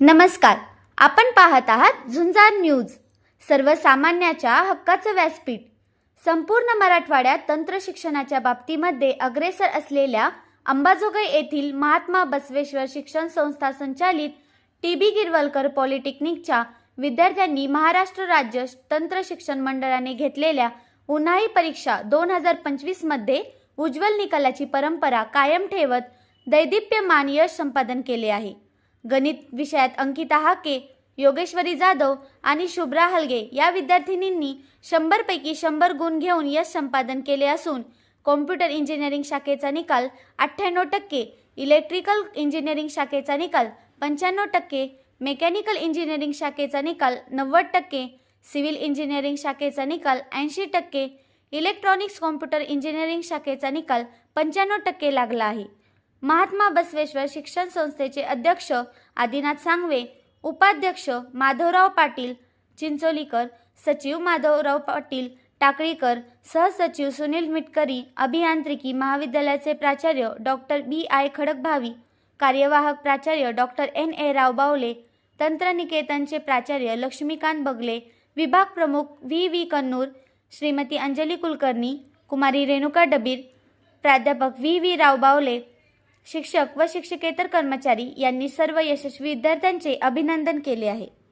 नमस्कार. आपण पाहत आहात झुंजार न्यूज. सर्वसामान्याच्या हक्काचं व्यासपीठ. संपूर्ण मराठवाड्यात तंत्र शिक्षणाच्या बाबतीमध्ये अग्रेसर असलेल्या अंबाजोगाई येथील महात्मा बसवेश्वर शिक्षण संस्था संचालित टी बी गिरवलकर पॉलिटेक्निकच्या विद्यार्थ्यांनी महाराष्ट्र राज्य तंत्र शिक्षण मंडळाने घेतलेल्या उन्हाळी परीक्षा दोन हजार पंचवीसमध्ये उज्ज्वल निकालाची परंपरा कायम ठेवत दैदिप्यमान यश संपादन केले आहे. गणित विषयात अंकिता हाके योगेश्वरी जाधव आणि शुभ्रा हलगे या विद्यार्थिनींनी शंभरपैकी शंभर गुण घेऊन यश संपादन केले असून कॉम्प्युटर इंजिनिअरिंग शाखेचा निकाल अठ्ठ्याण्णव टक्के इलेक्ट्रिकल इंजिनिअरिंग शाखेचा निकाल पंच्याण्णव टक्के मेकॅनिकल इंजिनिअरिंग शाखेचा निकाल नव्वद टक्के सिव्हिल इंजिनिअरिंग शाखेचा निकाल ऐंशी टक्के इलेक्ट्रॉनिक्स कॉम्प्युटर इंजिनिअरिंग शाखेचा निकाल पंच्याण्णव टक्के लागला आहे. महात्मा बसवेश्वर शिक्षण संस्थेचे अध्यक्ष आदिनाथ सांगवे उपाध्यक्ष माधवराव पाटील चिंचोलीकर सचिव माधवराव पाटील टाकळीकर सहसचिव सुनील मिटकरी अभियांत्रिकी महाविद्यालयाचे प्राचार्य डॉक्टर बी आय खडकभावी कार्यवाहक प्राचार्य डॉक्टर एन ए राव बावले तंत्रनिकेतनचे प्राचार्य लक्ष्मीकांत बगले विभाग प्रमुख व्ही व्ही कन्नूर श्रीमती अंजली कुलकर्णी कुमारी रेणुका डबीर प्राध्यापक व्ही व्ही राव बावले शिक्षक व शिक्षकेतर कर्मचारी यांनी सर्व यशस्वी विद्यार्थ्यांचे अभिनंदन केले आहे.